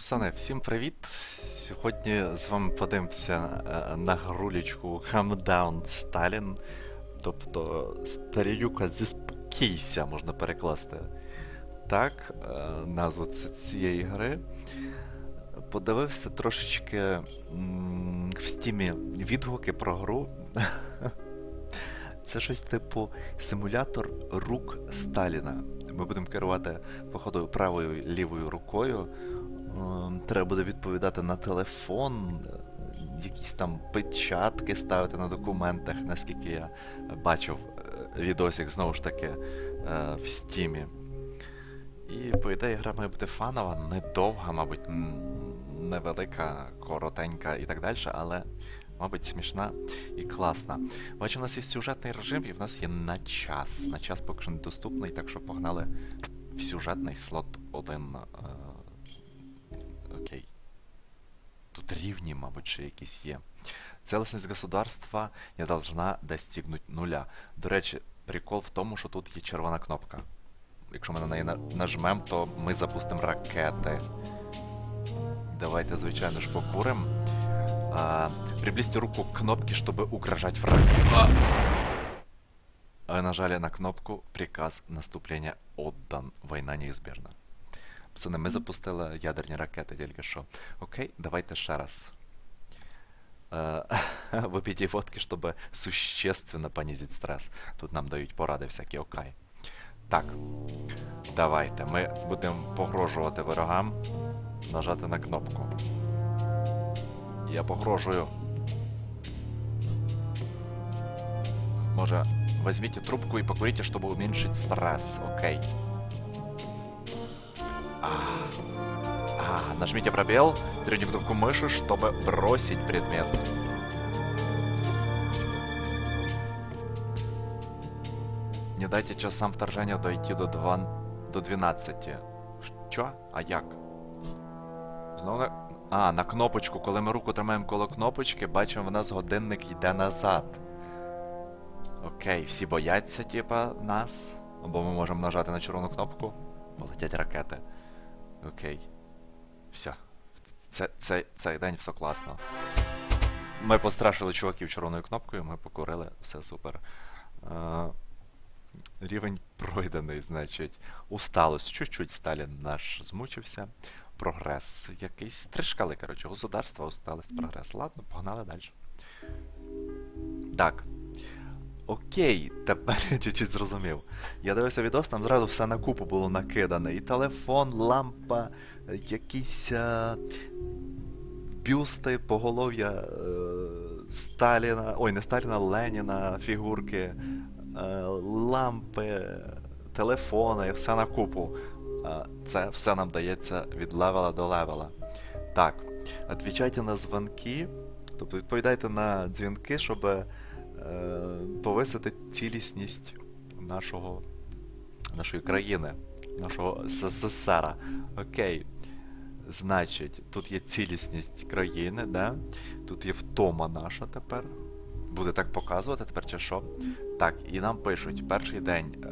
Псане, всім привіт! Сьогодні з вами подивимося е, на грулічку Down Stalin. Тобто старіюка заспокійся, можна перекласти. Так, е, назву цієї гри. Подивився трошечки в стімі відгуки про гру. Це щось типу симулятор рук Сталіна. Ми будемо керувати, походу, правою лівою рукою. Ем, Треба буде відповідати на телефон, е, якісь там печатки ставити на документах, наскільки я бачив е, відосик знову ж таки е, в стімі. І по ідеї гра має бути фанова, недовга, мабуть, невелика, коротенька і так далі, але, мабуть, смішна і класна. Бачу, у нас є сюжетний режим, і в нас є на час. На час поки що недоступний, так що погнали в сюжетний слот 1. Тут рівні, мабуть, ще якісь є. Целостность государства не должна достигнуть нуля. До речі, прикол в тому, що тут є червона кнопка. Якщо ми на неї на- нажмем, то ми запустимо ракети. Давайте, звичайно ж, покурим. А, приблизьте руку к кнопке, чтобы угрожать врагу. А! Вы нажали на кнопку «Приказ наступления отдан. Война неизбежна». Пацани, ми запустили ядерні ракети тільки що. Окей, давайте ще раз. Е, водки, щоб существенно понизить стрес. Тут нам дають поради всякі, окей. Так. Давайте. Ми будемо погрожувати ворогам. Нажати на кнопку. Я погрожую. Може, возьмите трубку и покурите, чтобы уменьшить стресс. Окей. Нажмите пробел, трите кнопку мыши, чтобы бросить предмет. Не дайте часам вторжения дойти до, 2, до 12. Що? А як? Знову на... А, на кнопочку. Коли ми руку тримаємо коло кнопочки, бачимо, в нас годинник йде назад. Окей, всі бояться, типа, нас. Або ми можемо нажати на червону кнопку. Полетять ракети. Окей. Все. Це, це, цей день все класно. Ми пострашили чуваків червоною кнопкою, ми покурили, все супер. Е, рівень пройдений, значить. Усталость. Чуть-чуть Сталін наш змучився. Прогрес. Якийсь три шкали, коротше. Государство, усталость, прогрес. Ладно, погнали далі. Так. Окей, тепер я чуть-чуть зрозумів. Я дивився відос, там зразу все на купу було накидане. І телефон, лампа, якісь е, бюсти, поголов'я е, Сталіна. Ой, не Сталіна, Леніна, фігурки, е, лампи, телефони, все на купу. Е, це все нам дається від левела до левела. Так, відповідайте на дзвонки, тобто відповідайте на дзвінки, щоб повисити цілісність нашого, нашої країни, нашого СССР. Окей. Значить, тут є цілісність країни, да? тут є втома наша тепер. Буде так показувати тепер чи що? Так, і нам пишуть, перший день е,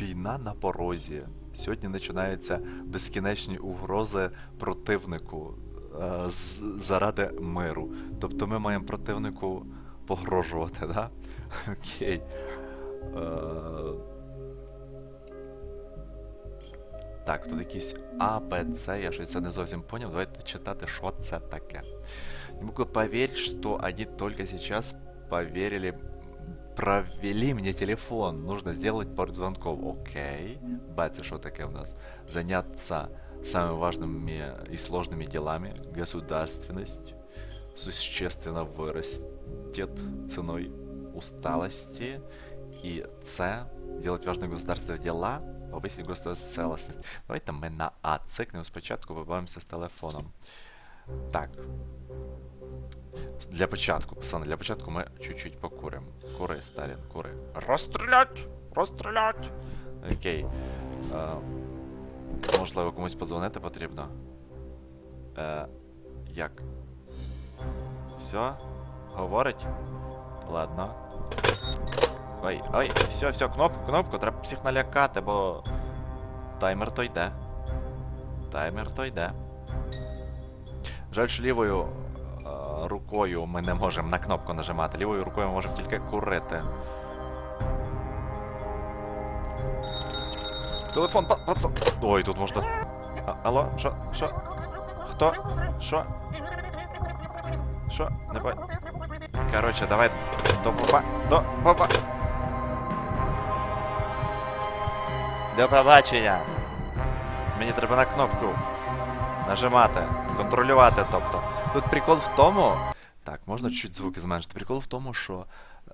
війна на порозі. Сьогодні починаються безкінечні угрози противнику е, заради миру. Тобто ми маємо противнику погрожувати, да? Окей. Е, так, тут якісь А, Б, С, я щось це не зовсім поняв. Давайте читати, що це таке. Могу поверить, что они только сейчас поверили, провели мне телефон. Нужно сделать пару звонков. Окей. Б, це що таке у нас? Заняться самыми важными и сложными делами. Государственность существенно вырастет ценой усталости. И С. Делать важные государственные дела. Повысить государственную целостность. Давайте ми на А цикнемо спочатку, побавимося з телефоном. Так. Для початку, пацани, для початку ми чуть-чуть покуримо. Кури, Сталін, кури. Розстрілять! Розстрілять! Окей. Е, можливо, комусь подзвонити потрібно. Е, як? Все? Говорить? Ладно. Ой, ой, все, все, кнопку, кнопку, треба всіх налякати, бо таймер то йде. Таймер то йде. Жаль, що лівою е, рукою ми не можемо на кнопку нажимати. Лівою рукою ми можемо тільки курити. Телефон, па- пацан. Ой, тут можна. А, алло, що? Що? Хто? Що? Що? Не бай. Короче, давай до попа. До попа. До побачення. Мені треба на кнопку нажимати, контролювати, тобто. Тут прикол в тому. Так, можна чуть звуки зменшити. Прикол в тому, що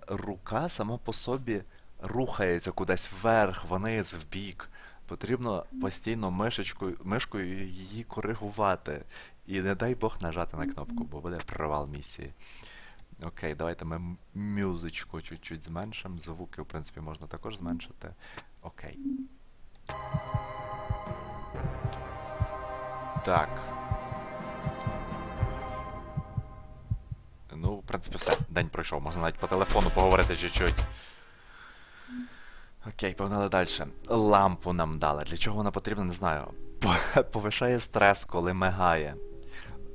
рука сама по собі рухається кудись вверх, вниз, вбік. Потрібно постійно мишечкою, мишкою її коригувати. І не дай Бог нажати на кнопку, бо буде провал місії. Окей, давайте ми мюзичку чуть-чуть зменшимо. Звуки, в принципі, можна також зменшити. Окей. Так. Ну, в принципі, все. День пройшов. Можна навіть по телефону поговорити чуть-чуть. Окей, погнали далі. Лампу нам дали. Для чого вона потрібна, не знаю. Повишає стрес, коли мигає.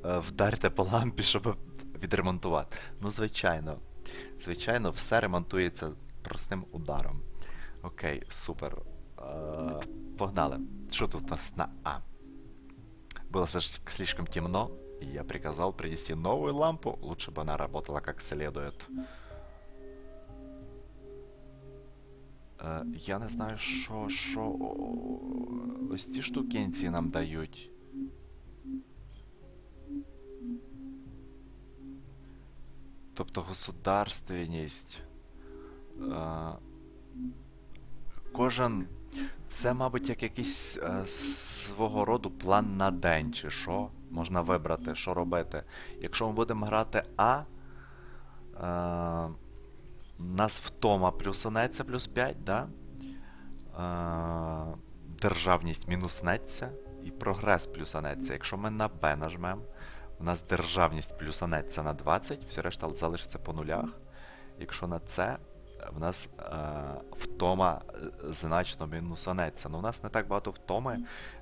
Е, Вдарте по лампі, щоб відремонтувати. Ну, звичайно. Звичайно, все ремонтується простим ударом. Окей, супер. Е, Погнали. Що тут у нас на А? Было слиш- слишком темно, и я приказал принести новую лампу. Лучше бы она работала как следует. Е, я не знаю, що, що ось ці штукенці нам дають. Тобто государственність. Е, кожен. Це, мабуть, як якийсь е, свого роду план на день, чи що. Можна вибрати, що робити. Якщо ми будемо грати А, е, нас втома плюсанеться плюс 5, да? Е, державність мінуснеться і прогрес плюсанеться. Якщо ми на Б нажмемо, у нас державність плюсанеться на 20, все решта залишиться по нулях. Якщо на С, в нас е, втома е, значно мінусанеться. Ну, у нас не так багато втоми.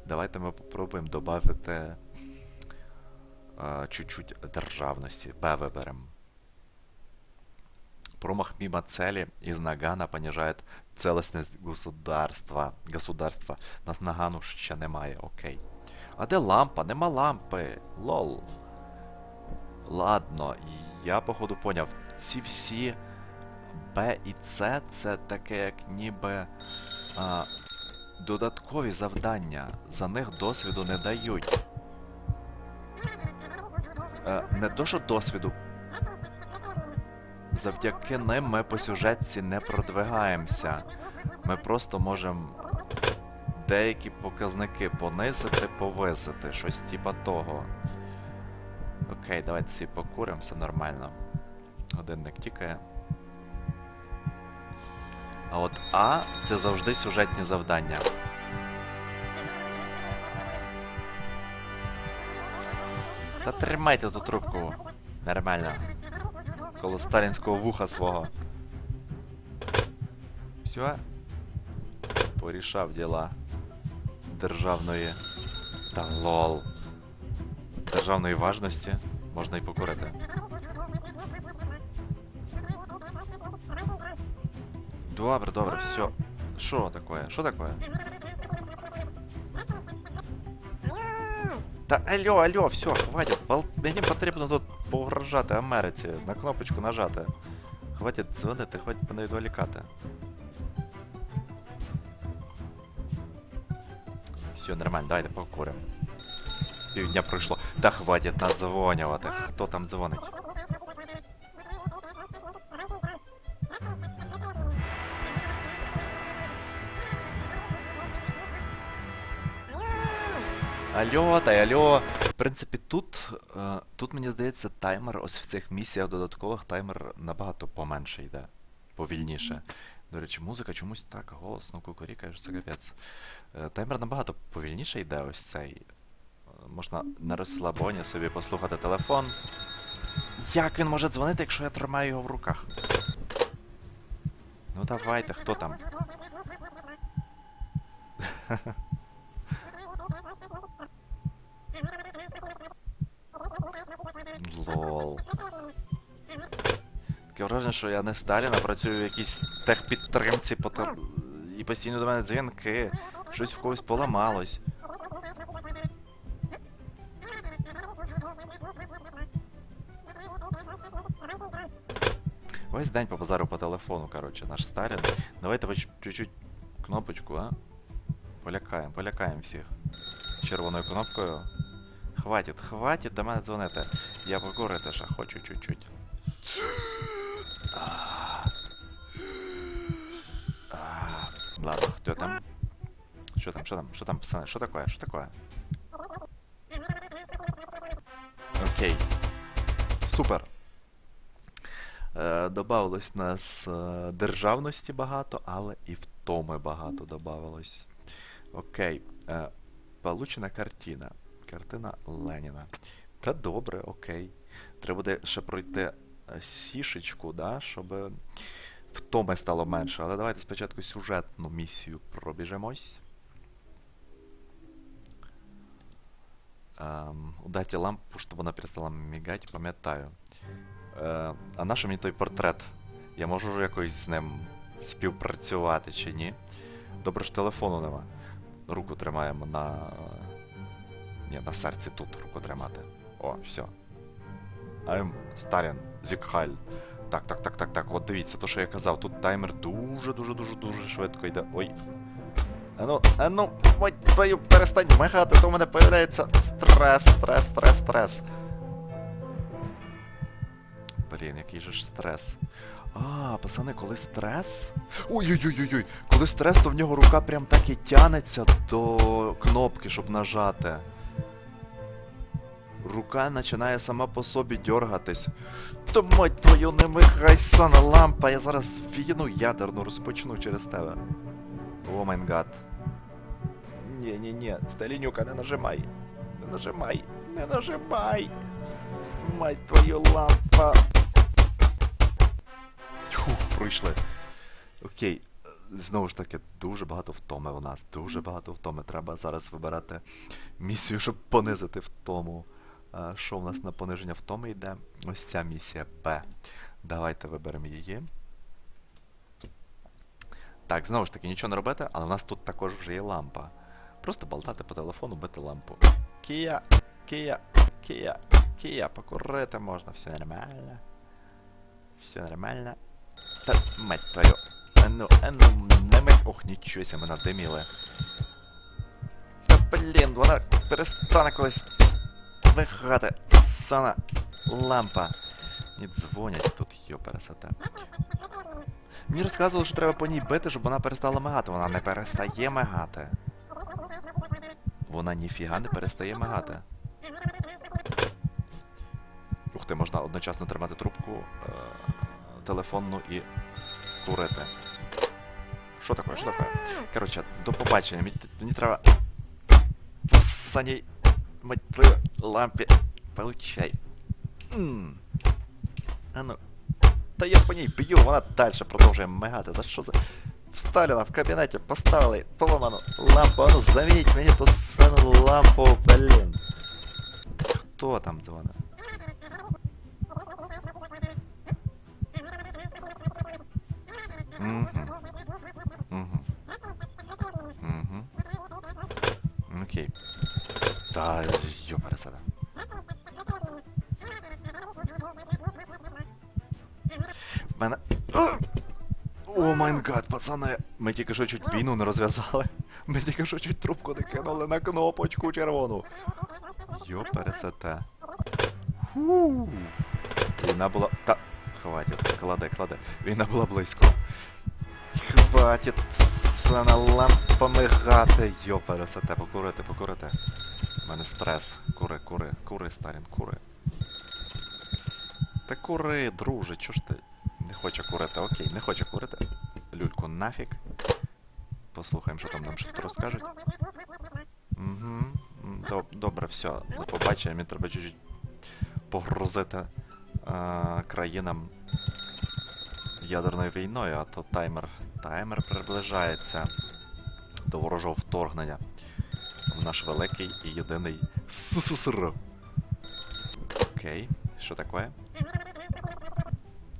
Давайте ми попробуємо додати е, чуть-чуть державності. Б виберемо. Промах мимо цели из Нагана понижает целостность государства. Государства. Нас Нагану ще немає, окей. А де лампа? Нема лампи. Лол. Ладно, я походу поняв. Ці всі Б і С це таке, як ніби а, додаткові завдання. За них досвіду не дають. Е, не то, що досвіду. Завдяки ним ми по сюжетці не продвигаємося. Ми просто можемо деякі показники понизити, повисити, щось типа того. Окей, давайте ці покуримо, все нормально. Годинник тікає. А от А це завжди сюжетні завдання. Та тримайте ту трубку. Нормально. Коло сталінського вуха свого. Все. Порішав діла державної. Та лол. Державної важності. Можна і покурити. Добре, добре, все. Що таке? Що таке? Та алло, алло, все, хватит. Пол- Мені потрібно тут погрожати Америці, на кнопочку нажати. Хватить дзвонити, хоч мене відволікати. Все, нормально, давайте покуримо. Півдня пройшло. Та хватить надзвонювати. Хто там дзвонить? Алло, та й алло. В принципі, тут, е, тут мені здається, таймер, ось в цих місіях додаткових таймер набагато поменше йде. Повільніше. До речі, музика чомусь так голосно кукурікає, що це капець. Е, Таймер набагато повільніше йде ось цей. Можна на розслабоні собі послухати телефон. Як він може дзвонити, якщо я тримаю його в руках? Ну давайте, хто там? Лол. Таке враження, що я не Сталін, а працюю в якійсь техпідтримці по і постійно до мене дзвінки. Щось в когось поламалось. Весь день побазарив по телефону, коротше, наш Сталін. Давайте хоч чуть-чуть кнопочку, а? Полякаємо, полякаємо всіх. Червоною кнопкою. Хватить, хватить до мене дзвонити. Я покурити ще хочу чуть-чуть. А. А. Ладно, хто там? Що там, що там, що там, пацани, що таке, що таке? Окей. Супер. Е, добавилось нас е, державності багато, але і втоми багато добавилось. Окей. Е, получена картина. Картина Леніна. Та добре, окей. Треба буде ще пройти сішечку, да, щоб втоми стало менше. Але давайте спочатку сюжетну місію пробіжемось. Ем, удайте лампу, щоб вона перестала мігати, пам'ятаю. Е, а на що мені той портрет? Я можу якось з ним співпрацювати чи ні? Добре ж телефону нема. Руку тримаємо на. Ні, на серці тут руку тримати. О, все. Айм Сталін, Зікхаль. Так, так, так, так, так. От дивіться, то, що я казав, тут таймер дуже, дуже, дуже, дуже швидко йде. Ой. Ану, ану, мать твою, перестань мигати, то в мене появляється стрес, стрес, стрес, стрес. Блін, який же ж стрес. А, пацани, коли стрес. Ой-ой-ой-ой! Коли стрес, то в нього рука прям так і тянеться до кнопки, щоб нажати. Рука починає сама по собі дергатись. Та мать твою, не михай сана лампа, я зараз війну ядерну розпочну через тебе. О майн гад. Ні-ні-ні, Сталінюка, не нажимай. Не нажимай, не нажимай. Мать твою лампа. Пройшли. Окей. Знову ж таки, дуже багато втоми у нас. Дуже багато втоми. Треба зараз вибирати місію, щоб понизити втому. А, Що в нас на пониження втоми йде? Ось ця місія Б. Давайте виберемо її. Так, знову ж таки, нічого не робити, але в нас тут також вже є лампа. Просто болтати по телефону, бити лампу. Кія, Кія, Кія, Кія, покурити можна, все нормально. Все нормально. Та мать твою. Ану, ану, не мить. Ох, нічого ми надиміли. Та блін, вона перестане колись вигати. Сана лампа. І дзвонять тут, йо пересете. Мені розказували, що треба по ній бити, щоб вона перестала мигати. Вона не перестає мигати. Вона ніфіга не перестає мигати. Ух ти, можна одночасно тримати трубку е- телефонну і курити. Що таке? Що таке? Коротше, до побачення. Мені, мені треба. В саній мать твою лампі. Получай. М. А ну. Та я по ній б'ю, вона далі продовжує мигати. Та що за. В Сталіна в кабінеті поставили поламану лампу. А ну замініть мені ту саму лампу, блін. Хто там дзвонить? Та йо пересада. Мене. О май гад, пацани! Ми тільки що чуть війну не розв'язали. Ми тільки що чуть трубку не кинули на кнопочку червону. Йо пересете. Фу. Війна була. Та. Хватить, кладе, кладе. Війна була близько. Хватить сана лампами гати. Йо пересете, покурити, покурити. Мене стрес. Кури, кури, кури, Старін, кури. Та кури, друже, чого ж ти не хоче курити? Окей, не хоче курити. Люльку нафіг. Послухаємо, що там нам щось розкажуть. Угу. Добре, все. До побачення, мені треба чуть-чуть погрузити е, країнам ядерною війною, а то таймер. Таймер приближається до ворожого вторгнення наш великий і єдиний СССР. Окей. Що таке?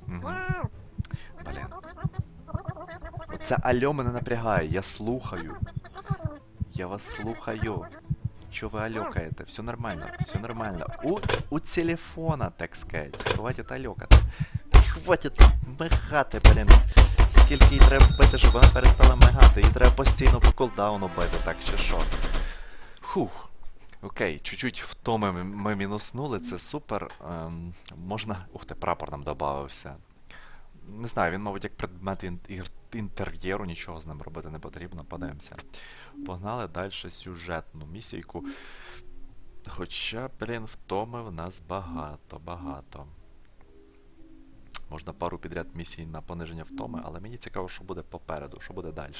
Угу. Блін. Це альо мене напрягає, я слухаю. Я вас слухаю. Чо ви алёкаете? Все нормально, все нормально. У, у телефона, так сказать. Хватит алёкати. Хватит мигати, блін. Скільки їй треба бити, щоб вона перестала мигати. Їй треба постійно по кулдауну бити, так чи що. Фух. Окей, чуть-чуть втоми ми- мінуснули, це супер. Ем, можна. Ух ти, прапор нам додався. Не знаю, він, мабуть, як предмет інтер'єру, нічого з ним робити не потрібно, подивимося. Погнали далі сюжетну місійку. Хоча, блін, втоми в нас багато, багато. Можна пару підряд місій на пониження втоми, але мені цікаво, що буде попереду, що буде далі.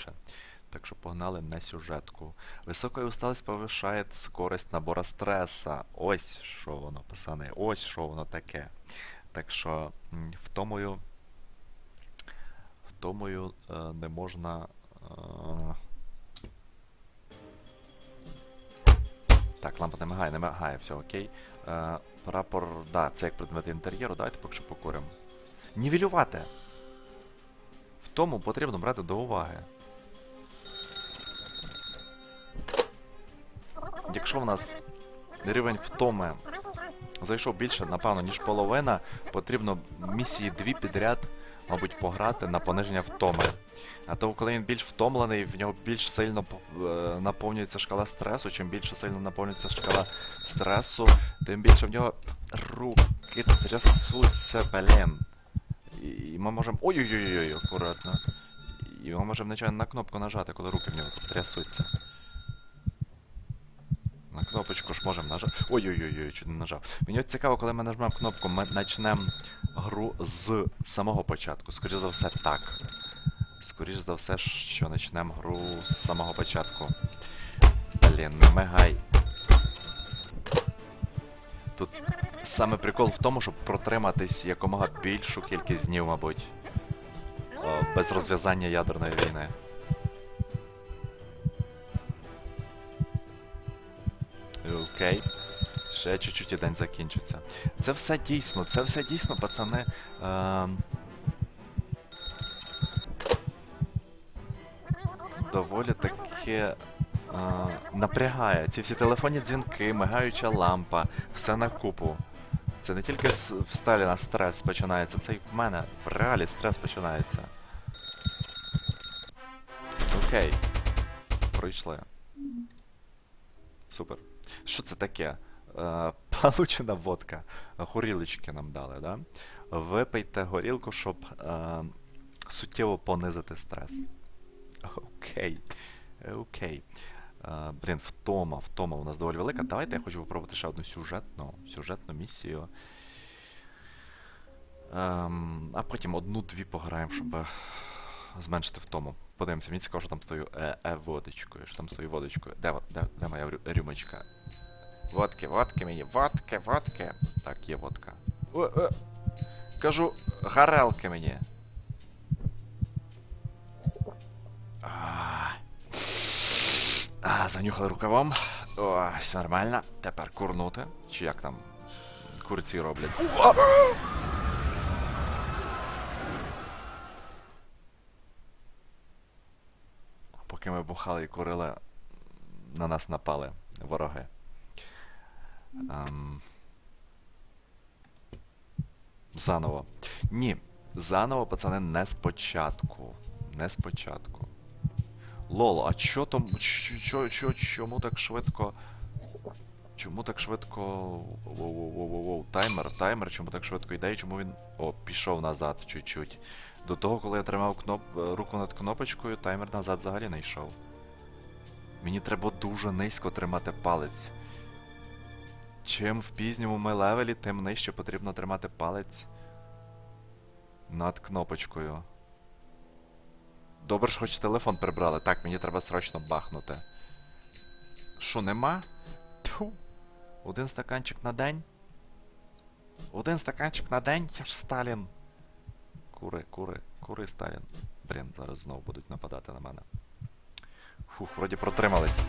Так що погнали на сюжетку. Висока усталость повишає скорость набора стреса. Ось що воно, пацани, ось що воно таке. Так що втомою. Втомою е, не можна. Е... Так, лампа не мигає, не мигає, все окей. Е, прапор, да, це як предмет інтер'єру, давайте поки що покуримо. Нівелювати! В тому потрібно брати до уваги. Якщо в нас рівень втоми зайшов більше, напевно, ніж половина, потрібно місії дві підряд, мабуть, пограти на пониження втоми. А то, коли він більш втомлений, в нього більш сильно е, наповнюється шкала стресу. Чим більше сильно наповнюється шкала стресу, тим більше в нього руки трясуться, блін. І ми можемо. Ой-ой-ой, акуратно. І ми можемо нечайно на кнопку нажати, коли руки в нього трясуться. На кнопочку ж можемо нажати. Ой-ой-ой, чуть не нажав. Мені от цікаво, коли ми нажмемо кнопку, ми почнемо гру з самого початку. Скоріше за все, так. Скоріше за все, що почнемо гру з самого початку. Блін, не мигай. Тут саме прикол в тому, щоб протриматись якомога більшу кількість днів, мабуть. О, без розв'язання ядерної війни. Окей. Ще чуть-чуть і день закінчиться. Це все дійсно, це все дійсно, пацани. Ем... Доволі таке. Е, напрягає. Ці всі телефонні дзвінки, мигаюча лампа, все на купу. Це не тільки в Сталіна стрес починається, це і в мене в реалі стрес починається. Окей. Пройшли. Супер. Що це таке? Е, получена водка. Горілочки нам дали, да? Випийте горілку, щоб е, суттєво понизити стрес. Окей. Окей. Е, блін, втома, втома у нас доволі велика. Давайте я хочу попробувати ще одну сюжетну, сюжетну місію. Ем, а потім одну-дві пограємо, щоб е, зменшити втому. Подивимося, мені цікаво, що там з тою е, е, водочкою. Що там з тою водочкою. Де, де, де моя рю- рюмочка? Водки, водки мені, водки, водки. Так, є водка. О, о. Кажу, гарелки мені. А, а, занюхали рукавом. О, все нормально. Тепер курнути. Чи як там курці роблять? Поки ми бухали і курили, на нас напали вороги. Ем... Заново. Ні, заново, пацани, не спочатку. Не спочатку. Лол, а чо там. Чо, чо, чо, чому так швидко. Чому так швидко. Воу-воу-воу-воу. Таймер, таймер, чому так швидко йде і чому він. О, пішов назад чуть-чуть. До того, коли я тримав кноп... е, руку над кнопочкою, таймер назад взагалі не йшов. Мені треба дуже низько тримати палець. Чим в пізньому ми левелі, тим нижче потрібно тримати палець над кнопочкою. Добре, що хоч телефон прибрали. Так, мені треба срочно бахнути. Що, нема? Тьфу. Один стаканчик на день? Один стаканчик на день? Я ж Сталін. Кури, кури, кури, Сталін. Блін, зараз знову будуть нападати на мене. Фух, вроді протримались.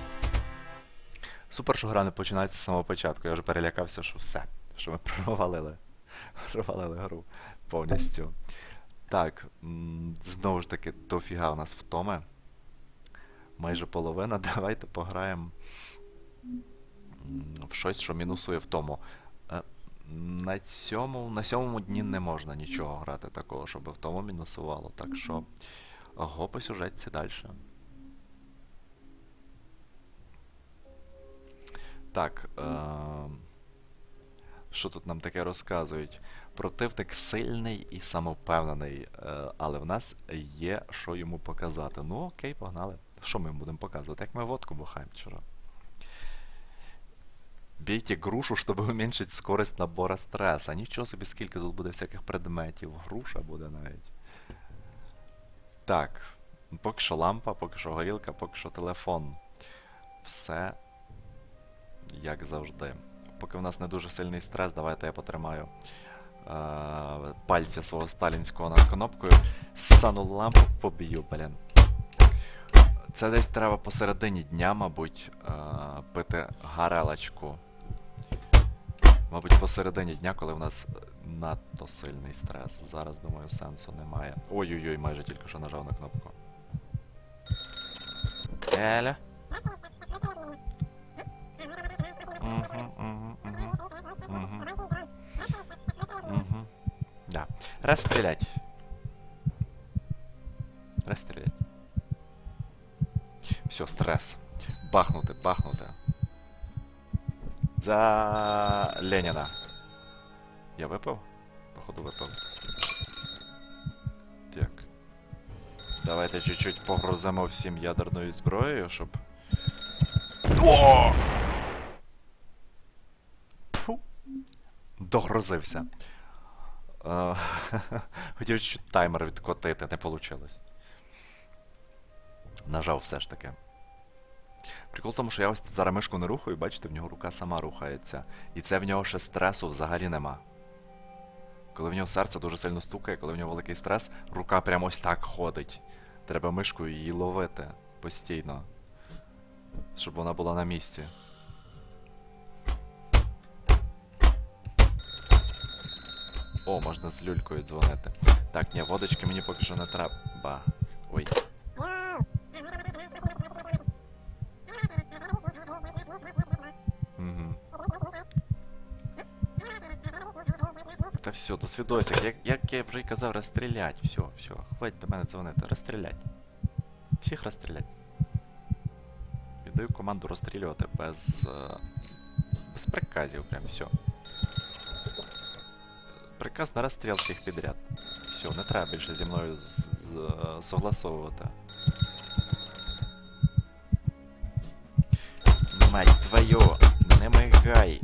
Супер, що гра не починається з самого початку. Я вже перелякався, що все. Що ми провалили. Провалили гру повністю. Так, знову ж таки, дофіга у нас втоми. Майже половина. Давайте пограємо в щось, що мінусує втому. На цьому, на сьомому дні не можна нічого грати такого, щоб втому мінусувало. Так що го по сюжетці далі. Так. Е- що тут нам таке розказують? Противник сильний і самовпевнений, е, але в нас є що йому показати. Ну окей, погнали. Що ми йому будемо показувати? Як ми водку бухаємо вчора. Бейте грушу, щоб уменьшить скорость набора стреса. Нічого собі, скільки тут буде всяких предметів. Груша буде навіть. Так. Поки що лампа, поки що горілка, поки що телефон. Все як завжди. Поки в нас не дуже сильний стрес, давайте я потримаю е- пальці свого сталінського над кнопкою. Сану лампу поб'ю, блін. Це десь треба посередині дня, мабуть, е- пити гарелочку. Мабуть, посередині дня, коли в нас надто сильний стрес. Зараз, думаю, сенсу немає. Ой-ой-ой, майже тільки що нажав на кнопку. Еля. Мгм. Мгм. Мгм. Да. Расстрелять. Расстрелять. Все, стресс. Бахнути, бахнути. За Леніна. Я випив? Походу випив. Так. Давайте чуть-чуть погрузимо всім ядерною зброєю, щоб. О! Фу. Догрозився. Е, Хотів чуть таймер відкотити, не вийшло. Нажав все ж таки. Прикол в тому, що я ось зараз мишку не рухаю, бачите, в нього рука сама рухається. І це в нього ще стресу взагалі нема. Коли в нього серце дуже сильно стукає, коли в нього великий стрес, рука прямо ось так ходить. Треба мишкою її ловити постійно. Щоб вона була на місці. О, можна з люлькою дзвонити. Так, ні, водочки мені поки що не треба. Ой. Та все, до свідосик. Як, як я вже й казав, розстрілять. Все, все. Хватить до мене дзвонити. Розстрілять. Всіх розстрілять. Віддаю команду розстрілювати без. е, без приказів, прям все. Приказ на розстріл всіх підряд. Все, не треба більше зі мною согласовувати. Мать твою, не мигай.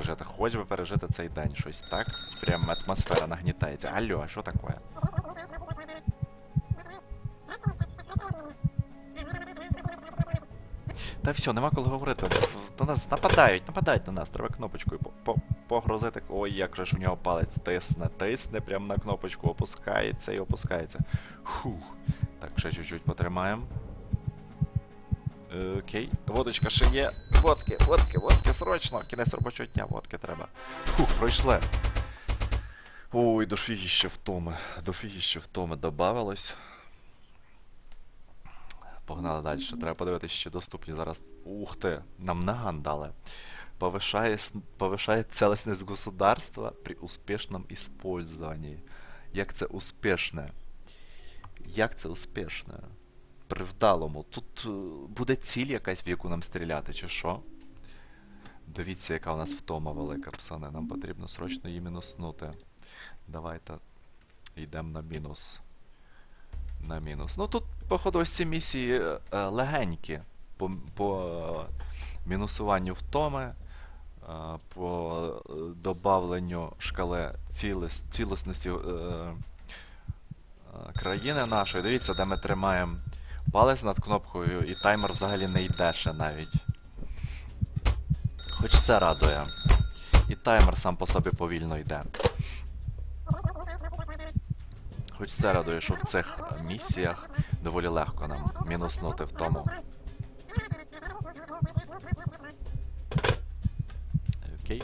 Пережити, хоч би пережити цей день. Щось так. Прям атмосфера нагнітається. Алло, а що таке? Та все, нема коли говорити. До нас нападають, нападають на нас. Треба кнопочкою по- по- погрозити. Ой, як же ж у нього палець тисне, тисне прямо на кнопочку, опускається і опускається. Фух. Так, ще чуть-чуть потримаємо. Е, Окей, водочка ще є. Водки, водки, водки, срочно. Кінець робочого дня, водки треба. Фух, пройшли. Ой, дофігіще втоми. Дофігіще втоми добавилось. Погнали далі. Треба подивитися, ще доступні зараз. Ух ти, нам наган дали. Повышает, с- повышает государства при успішному использовании. Як це успішне? Як це успішне? При вдалому. Тут е, буде ціль якась, в яку нам стріляти, чи що? Дивіться, яка у нас втома велика, псане. Нам потрібно срочно її мінуснути. Давайте йдемо на мінус. На мінус. Ну тут, походу, ось ці місії е, легенькі. По, по е, мінусуванню втоми, по добавленню шкали ціліс, цілісності країни нашої. Дивіться, де ми тримаємо палець над кнопкою, і таймер взагалі не йде ще навіть. Хоч це радує. І таймер сам по собі повільно йде. Хоч це радує, що в цих місіях доволі легко нам мінуснути в тому. Окей.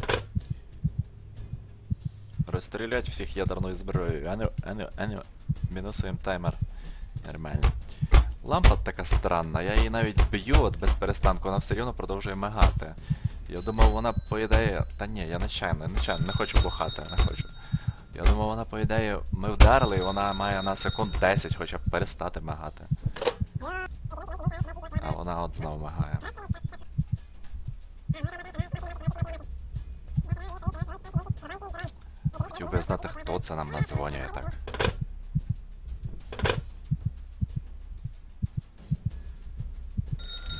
Розстрілять всіх ядерною зброєю. Ану, ану, ану. Мінусуємо таймер. Нормально. Лампа така странна, я її навіть б'ю от без перестанку, вона все рівно продовжує мигати. Я думав, вона по ідеї. Та ні, я нечайно, нечайно, не хочу бухати, не хочу. Я думав, вона по ідеї, ми вдарили, і вона має на секунд 10 хоча б перестати мигати. А вона от знов мигає. Хотів би знати, хто це нам надзвонює так.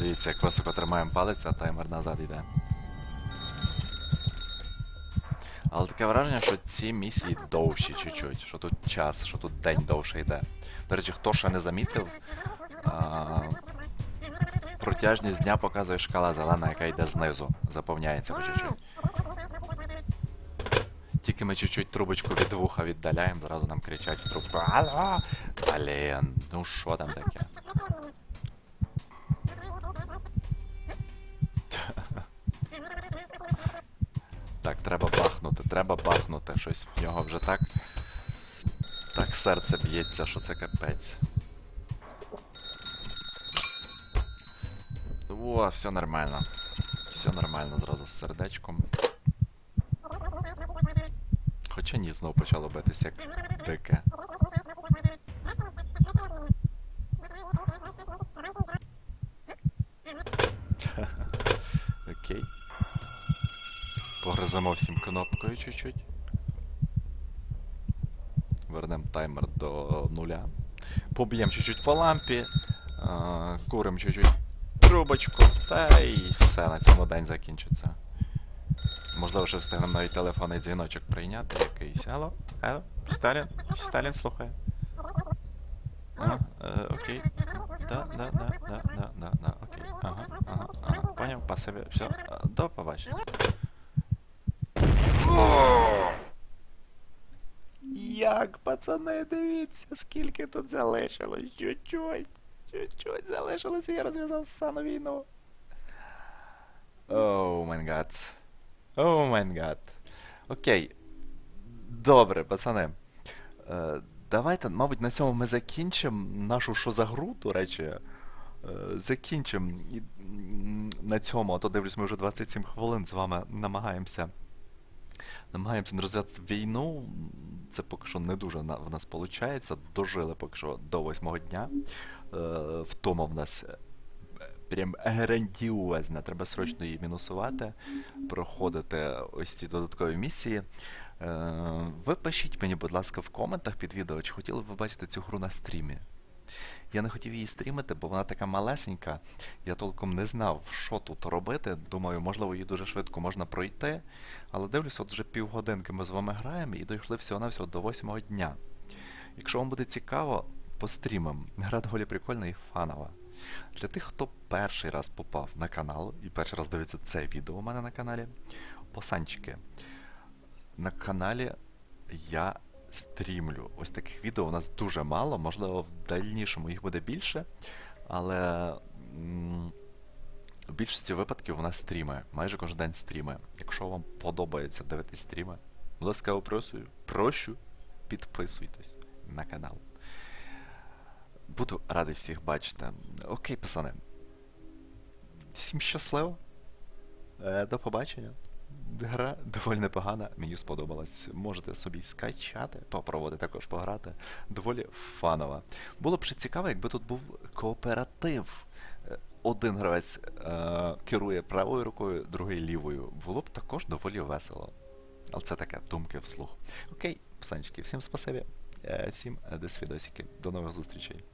Дивіться, як високо тримаємо палець, а таймер назад йде. Але таке враження, що ці місії довші чуть-чуть, що тут час, що тут день довше йде. До речі, хто ще не замітив, а, протяжність дня показує шкала зелена, яка йде знизу, заповняється по чуть-чуть. Тільки ми чуть-чуть трубочку від вуха віддаляємо, зразу нам кричать трубку Алло! Блін, ну що там таке? Так, треба бахнути, треба бахнути. Щось в нього вже так. Так серце б'ється, що це капець. О, все нормально. Все нормально зразу з сердечком. Хоча ні, знов почало битися як дике. Погриземо всім кнопкою чуть-чуть. Вернемо таймер до нуля. Поб'ємо чуть-чуть по лампі. Куримо чуть-чуть трубочку. Та і все, на цьому день закінчиться. Можливо, ще встигнемо навіть телефонний дзвіночок прийняти якийсь. Алло? Алло? Сталін? Сталін слухає. А, е, окей. Да, да, да, да, да, да, да, окей. Ага, ага, ага. Поняв, по собі. Все. До побачення. Як, пацани, дивіться, скільки тут залишилось. Чуть-чуть. Чуть-чуть залишилось, і я розв'язав сану війну. Оу, май гад. Оу, май гад. Окей. Добре, пацани. Е, давайте, мабуть, на цьому ми закінчимо нашу що за гру, до речі. Е, закінчимо на цьому, а то дивлюсь, ми вже 27 хвилин з вами намагаємося. Намагаємося розв'язати війну. Це поки що не дуже в нас виходить. Дожили поки що до восьмого дня. Е, втома в нас е, прям грандіозна. Треба срочно її мінусувати, проходити ось ці додаткові місії. Е, ви пишіть мені, будь ласка, в коментах під відео, чи хотіли б ви бачити цю гру на стрімі. Я не хотів її стрімити, бо вона така малесенька. Я толком не знав, що тут робити. Думаю, можливо, її дуже швидко можна пройти. Але дивлюсь, от вже півгодинки ми з вами граємо і дійшли всього-навсього до восьмого дня. Якщо вам буде цікаво, пострімим. Гра доволі прикольна і фанова. Для тих, хто перший раз попав на канал і перший раз дивиться це відео у мене на каналі, посанчики. На каналі я стрімлю. Ось таких відео у нас дуже мало, можливо, в дальнішому їх буде більше, але в більшості випадків у нас стріми. Майже кожен день стріми. Якщо вам подобається дивитись стріми, ласкаво просую, прощу, підписуйтесь на канал. Буду радий всіх бачити. Окей, пацани. Всім щасливо. Е, До побачення. Гра доволі непогана, мені сподобалась. Можете собі скачати, попробувати також пограти. Доволі фанова. Було б ще цікаво, якби тут був кооператив. Е, Один гравець е, керує правою рукою, другий лівою. Було б також доволі весело. Але це таке думки вслух. Окей, псанчики, всім спасибі. Е, всім до свідосики. До нових зустрічей.